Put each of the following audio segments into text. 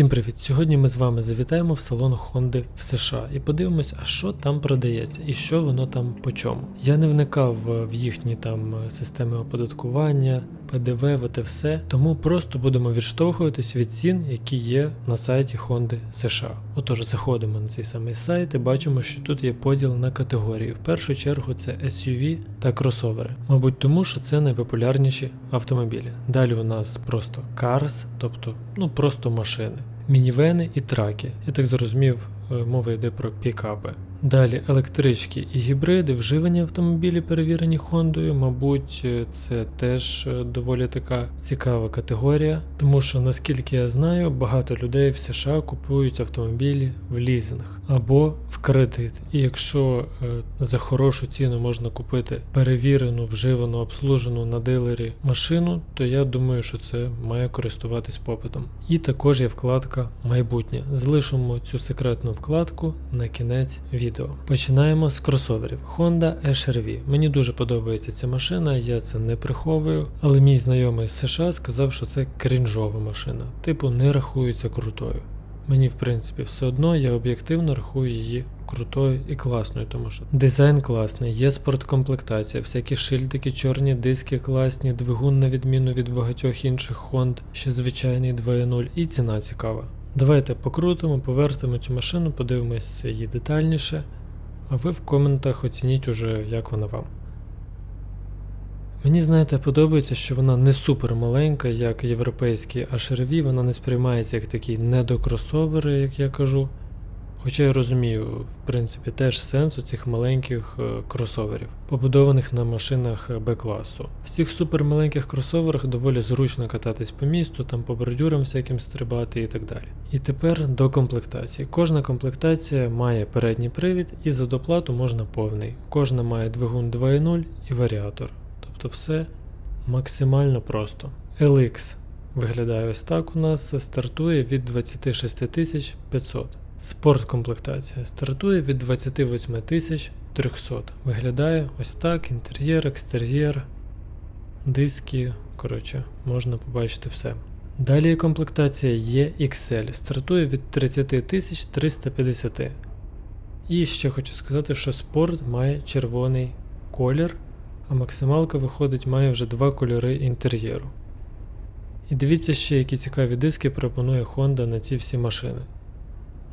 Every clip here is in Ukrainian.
Всім привіт! Сьогодні ми з вами завітаємо в салон Honda в США і подивимось, а що там продається і що воно там по чому. Я не вникав в їхні там е, системи оподаткування, ПДВ, те все, тому просто будемо відштовхуватись від цін, які є на сайті Honda США. Отож, заходимо на цей самий сайт і бачимо, що тут є поділ на категорії. В першу чергу це SUV та кросовери. Мабуть, тому що це найпопулярніші автомобілі. Далі у нас просто Cars, тобто ну просто машини, мінівени і траки. Я так зрозумів, е, мова йде про пікапи. Далі електрички і гібриди, вживані автомобілі, перевірені Хондою. Мабуть, це теж е, доволі така цікава категорія, тому що наскільки я знаю, багато людей в США купують автомобілі в лізинг або в кредит. І якщо е, за хорошу ціну можна купити перевірену, вживану, обслужену на дилері машину, то я думаю, що це має користуватись попитом. І також є вкладка майбутнє. Залишимо цю секретну вкладку на кінець відео. Починаємо з кросоверів. Honda HR-V. Мені дуже подобається ця машина, я це не приховую, але мій знайомий з США сказав, що це крінжова машина, типу не рахується крутою. Мені, в принципі, все одно, я об'єктивно рахую її крутою і класною, тому що дизайн класний, є спорткомплектація, всякі шильдики, чорні диски класні, двигун на відміну від багатьох інших Хонд, ще звичайний 2.0 і ціна цікава. Давайте покрутимо, повертимо цю машину, подивимося її детальніше, а ви в коментах оцініть уже, як вона вам. Мені, знаєте, подобається, що вона не супер маленька, як європейські HRV, вона не сприймається як такий недокросовери, як я кажу. Хоча я розумію, в принципі, теж сенс у цих маленьких е, кросоверів, побудованих на машинах Б-класу. В цих супермаленьких кросоверах доволі зручно кататись по місту, там по бордюрам всяким стрибати і так далі. І тепер до комплектації. Кожна комплектація має передній привід і за доплату можна повний. Кожна має двигун 2.0 і варіатор. Тобто все максимально просто. LX виглядає ось так у нас, стартує від 26 500. Спорт комплектація стартує від 28 300. Виглядає ось так: інтер'єр, екстер'єр, диски. Коротше, можна побачити все. Далі є комплектація EXL, стартує від 30 350. І ще хочу сказати, що спорт має червоний колір, а максималка виходить має вже два кольори інтер'єру. І дивіться ще, які цікаві диски пропонує Honda на ці всі машини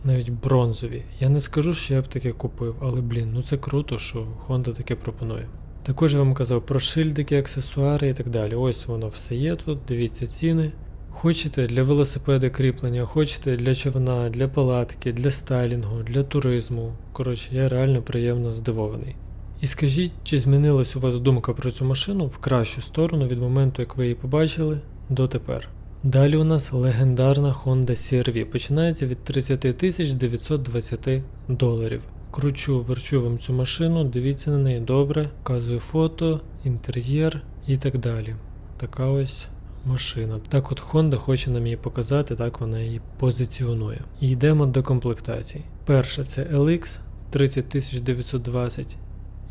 навіть бронзові. Я не скажу, що я б таке купив, але блін, ну це круто, що Honda таке пропонує. Також я вам казав про шильдики, аксесуари і так далі. Ось воно все є тут, дивіться ціни. Хочете для велосипеда кріплення, хочете для човна, для палатки, для стайлінгу, для туризму. Коротше, я реально приємно здивований. І скажіть, чи змінилась у вас думка про цю машину в кращу сторону від моменту, як ви її побачили, до тепер. Далі у нас легендарна Honda CR-V починається від 30 920 доларів. Кручу, верчу вам цю машину, дивіться на неї добре, вказую фото, інтер'єр і так далі. Така ось машина. Так от Honda хоче нам її показати, так вона її позиціонує. І йдемо до комплектацій. Перша це LX 30920,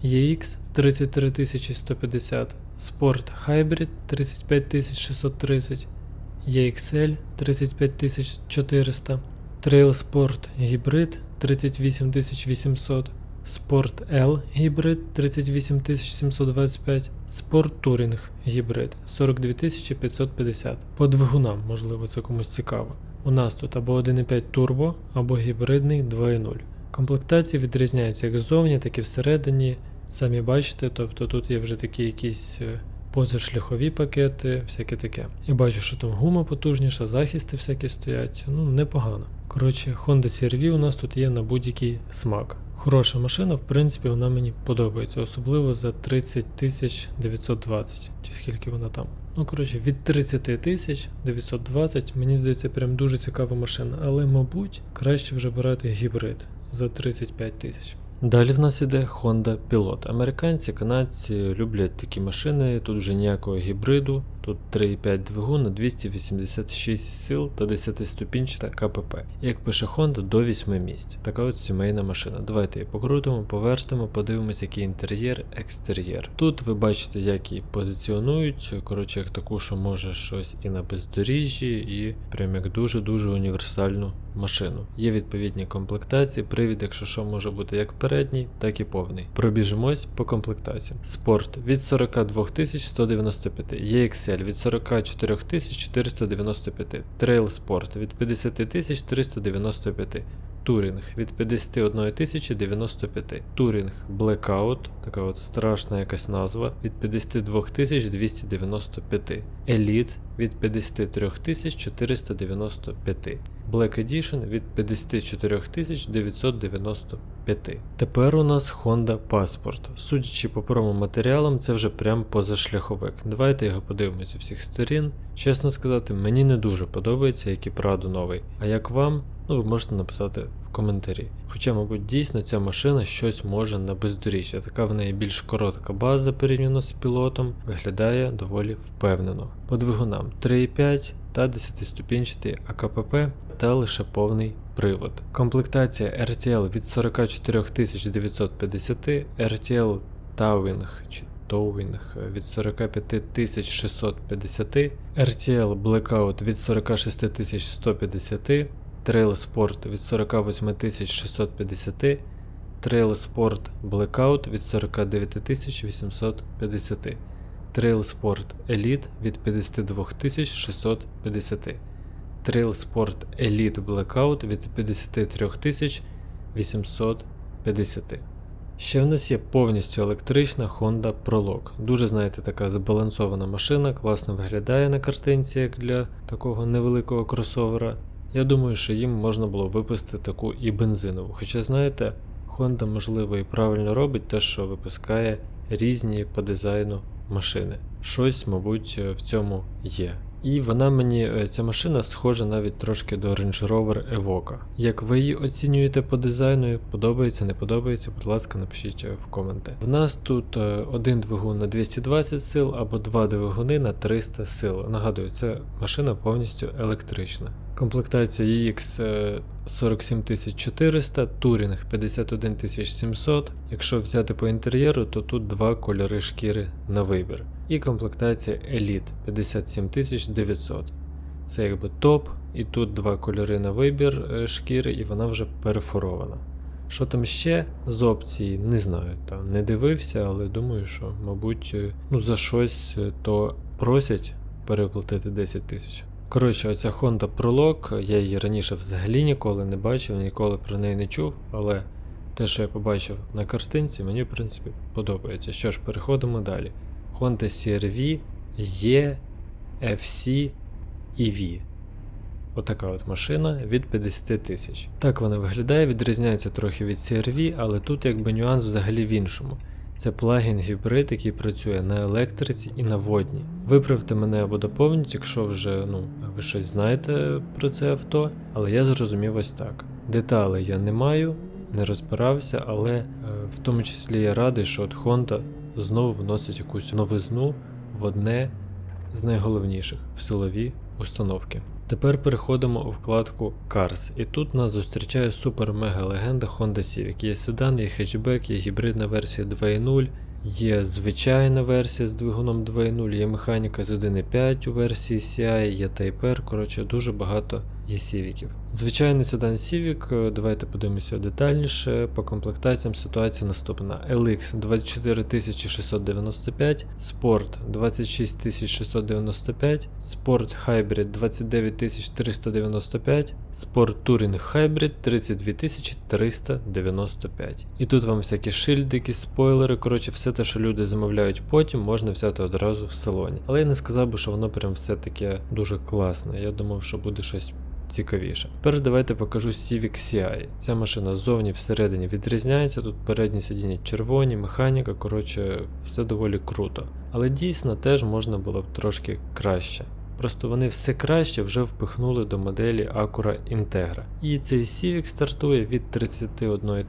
EX 33150, Sport Hybrid 35630. EXL 35400, Trail Sport Hybrid 38800, Sport L Hybrid 38725, Sport Touring Hybrid 42550. По двигунам, можливо, це комусь цікаво. У нас тут або 1.5 турбо, або гібридний 2.0. Комплектації відрізняються як ззовні, так і всередині. Самі бачите, тобто тут є вже такі якісь позашляхові пакети, всяке таке. Я бачу, що там гума потужніша, захисти всякі стоять, ну непогано. Коротше, Honda CR-V у нас тут є на будь-який смак. Хороша машина, в принципі, вона мені подобається, особливо за 30 920, чи скільки вона там. Ну, коротше, від 30 тисяч 920, мені здається, прям дуже цікава машина, але, мабуть, краще вже брати гібрид за 35 тисяч. Далі в нас іде Honda Pilot. Американці, канадці люблять такі машини, тут вже ніякого гібриду, Тут 3,5 двигун на 286 сил та 10-ступінчата КПП. Як пише Honda, до 8 місць. Така от сімейна машина. Давайте її покрутимо, повертимо, подивимося, який інтер'єр, екстер'єр. Тут ви бачите, як її позиціонують. Коротше, як таку, що може щось і на бездоріжжі, і прям як дуже-дуже універсальну машину. Є відповідні комплектації, привід, якщо що, може бути як передній, так і повний. Пробіжимось по комплектації. Спорт від 42 195, EXL від 44 495, Trail Sport від 50 395. Турінг від 51 095. Турінг Blackout, така от страшна якась назва, від 52 295. Elite від 53 495. Black Edition від 54 995. Тепер у нас Honda Passport. Судячи по промо-матеріалам, це вже прям позашляховик. Давайте його подивимося всіх сторін. Чесно сказати, мені не дуже подобається, як і Prado новий. А як вам? Ну, ви можете написати в коментарі. Хоча, мабуть, дійсно ця машина щось може на бездоріжжя. Така в неї більш коротка база порівняно з пілотом, виглядає доволі впевнено. По двигунам 3,5 та 10-ступінчатий АКПП та лише повний привод. Комплектація RTL від 44 950, RTL Towing чи Towing від 45 650, RTL Blackout від 46 150, Trail Sport від 48 650, Trail Sport Blackout від 49 850, Trail Sport Elite від 52 650, Trail Sport Elite Blackout від 53 850. Ще в нас є повністю електрична Honda Prolog. Дуже, знаєте, така збалансована машина, класно виглядає на картинці, як для такого невеликого кросовера. Я думаю, що їм можна було випустити таку і бензинову. Хоча, знаєте, Honda, можливо, і правильно робить те, що випускає різні по дизайну машини. Щось, мабуть, в цьому є. І вона мені, е, ця машина схожа навіть трошки до Range Rover Evoque. Як ви її оцінюєте по дизайну, подобається, не подобається, будь ласка, напишіть е, в коменти. В нас тут е, один двигун на 220 сил або два двигуни на 300 сил. Нагадую, ця машина повністю електрична. Комплектація EX 47400, Турінг 51700. Якщо взяти по інтер'єру, то тут два кольори шкіри на вибір. І комплектація Elite 57900. Це якби топ, і тут два кольори на вибір е, шкіри, і вона вже перефорована. Що там ще з опцій, не знаю, там не дивився, але думаю, що, мабуть, е, ну за щось е, то просять переплатити 10 тисяч. Коротше, оця Honda Prolog, я її раніше взагалі ніколи не бачив, ніколи про неї не чув, але те, що я побачив на картинці, мені в принципі подобається. Що ж, переходимо далі. Honda CR-V E FC EV. Отака от машина від 50 тисяч. Так вона виглядає, відрізняється трохи від CR-V, але тут якби нюанс взагалі в іншому. Це плагін гібрид, який працює на електриці і на водній. Виправте мене або доповніть, якщо вже ну, ви щось знаєте про це авто, але я зрозумів ось так. Деталей я не маю, не розбирався, але е, в тому числі я радий, що от Honda знову вносить якусь новизну в одне з найголовніших в силові установки. Тепер переходимо у вкладку Cars, і тут нас зустрічає супер-мега легенда Honda Civic. Є седан, є хетчбек, є гібридна версія 2.0, є звичайна версія з двигуном 2.0, є механіка з 1.5 у версії CI, є Type R, коротше, дуже багато є Civicів. Звичайний седан Civic, давайте подивимося детальніше. По комплектаціям ситуація наступна: LX 24695, Sport 26695, Sport Hybrid 29395, Sport Touring Hybrid 32395. І тут вам всякі шильдики, спойлери, коротше, все те, що люди замовляють потім, можна взяти одразу в салоні. Але я не сказав би, що воно прям все таке дуже класне. Я думав, що буде щось цікавіше. Перш давайте покажу Civic CI. Ця машина ззовні всередині відрізняється. Тут передні сидіння червоні, механіка, коротше, все доволі круто. Але дійсно теж можна було б трошки краще. Просто вони все краще вже впихнули до моделі Acura Integra. І цей Civic стартує від 31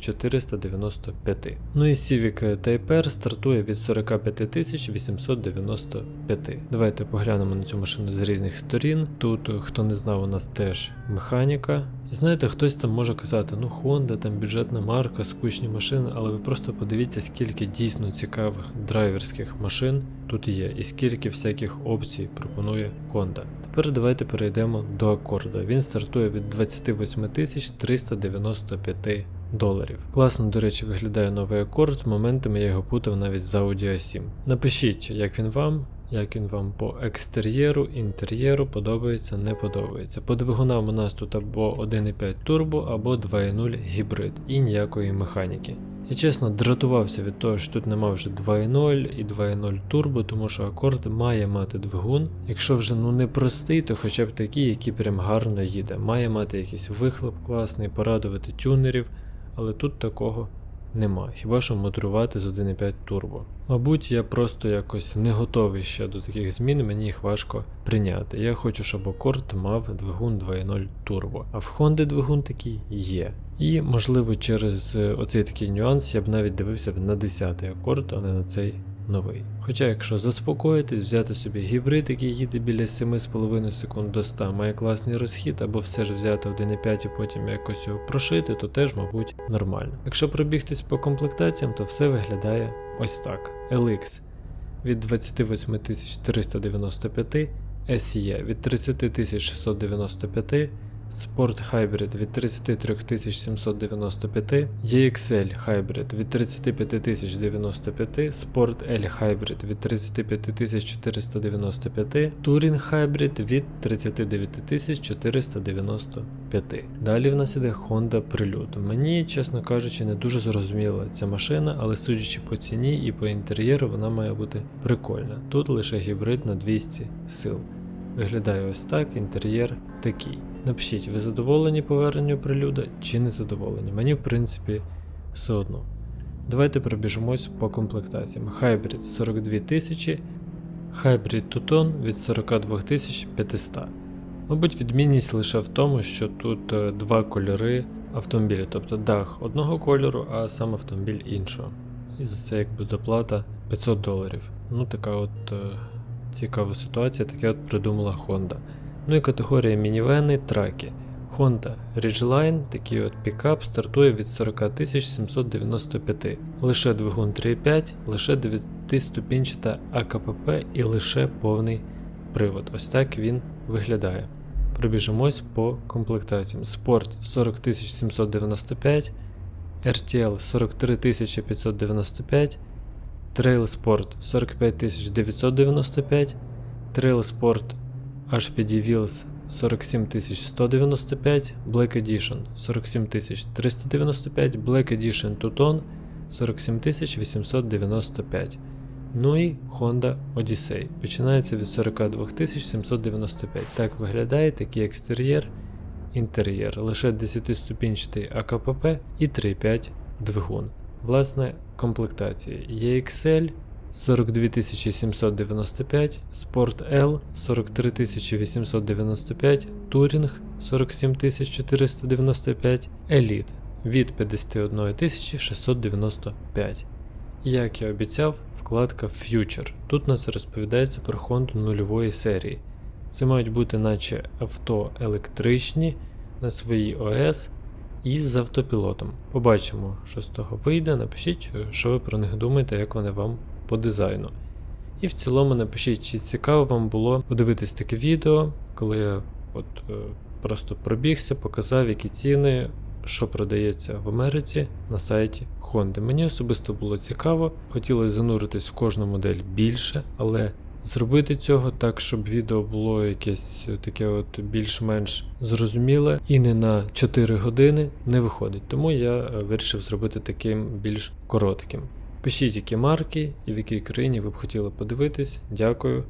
495. Ну і Civic Type R стартує від 45 895. Давайте поглянемо на цю машину з різних сторін. Тут, хто не знав, у нас теж механіка. Знаєте, хтось там може казати, ну Honda, там бюджетна марка, скучні машини, але ви просто подивіться, скільки дійсно цікавих драйверських машин тут є, і скільки всяких опцій пропонує Honda. Тепер давайте перейдемо до акорда. Він стартує від 28 395 доларів. Класно, до речі, виглядає новий акорд. Моментами я його путав навіть з Audi A7. Напишіть, як він вам. Як він вам по екстер'єру, інтер'єру подобається, не подобається. По двигунам у нас тут або 1.5 турбо, або 2.0 гібрид і ніякої механіки. Я чесно дратувався від того, що тут нема вже 2.0 і 2.0 турбо, тому що акорд має мати двигун. Якщо вже ну не простий, то хоча б такий, який прям гарно їде. Має мати якийсь вихлоп класний, порадувати тюнерів, але тут такого нема, хіба що мудрувати з 1.5 турбо. Мабуть, я просто якось не готовий ще до таких змін, мені їх важко прийняти. Я хочу, щоб акорд мав двигун 2.0 турбо, а в Honda двигун такий є. І, можливо, через е, оцей такий нюанс я б навіть дивився б на 10-й акорд, а не на цей новий. Хоча, якщо заспокоїтись, взяти собі гібрид, який їде біля 7,5 секунд до 100, має класний розхід, або все ж взяти 1,5 і потім якось його прошити, то теж, мабуть, нормально. Якщо пробігтись по комплектаціям, то все виглядає ось так. LX від 28 395, SE від 30 695, Sport Hybrid від 33 795, EXL Hybrid від 35 095, Sport L Hybrid від 35 495, Touring Hybrid від 39 495. Далі в нас іде Honda Prelude. Мені, чесно кажучи, не дуже зрозуміла ця машина, але судячи по ціні і по інтер'єру, вона має бути прикольна. Тут лише гібрид на 200 сил. Виглядає ось так, інтер'єр такий. Напишіть, ви задоволені поверненню прилюда чи не задоволені? Мені, в принципі, все одно. Давайте пробіжимось по комплектаціям. Hybrid 42 тисячі, Hybrid Tucson від 42 500. Мабуть, відмінність лише в тому, що тут е, два кольори автомобіля, тобто дах одного кольору, а сам автомобіль іншого. І за це якби доплата 500 доларів. Ну, така от е, цікава ситуація, таке от придумала Honda. Ну і категорія мінівени траки. Honda Ridgeline, такий от пікап, стартує від 40 795. Лише двигун 3.5, лише 9-ступінчата АКПП і лише повний привод. Ось так він виглядає. Пробіжимось по комплектаціям. Спорт 40 795, RTL 43 595, Trail Sport 45 995, Trail Sport HPD Wheels 47 195, Black Edition 47 395, Black Edition Tucson 47 895. Ну і Honda Odyssey. Починається від 42 795. Так виглядає такий екстер'єр, інтер'єр. Лише 10-ступінчатий АКПП і 3.5 двигун. Власне, комплектація EXL 42 795, Sport L 43 895, Touring 47 495, Elite від 51 695. Як я обіцяв, вкладка Future. Тут нас розповідається про Honda нульової серії. Це мають бути наче авто електричні на своїй ОС і з автопілотом. Побачимо, що з того вийде. Напишіть, що ви про них думаєте, як вони вам по дизайну. І в цілому напишіть, чи цікаво вам було подивитись таке відео, коли я от е, просто пробігся, показав, які ціни, що продається в Америці на сайті Honda. Мені особисто було цікаво, хотілося зануритись в кожну модель більше, але зробити цього так, щоб відео було якесь таке от більш-менш зрозуміле і не на 4 години не виходить. Тому я е, вирішив зробити таким більш коротким. Пишіть, які марки і в якій країні ви б хотіли подивитись. Дякую.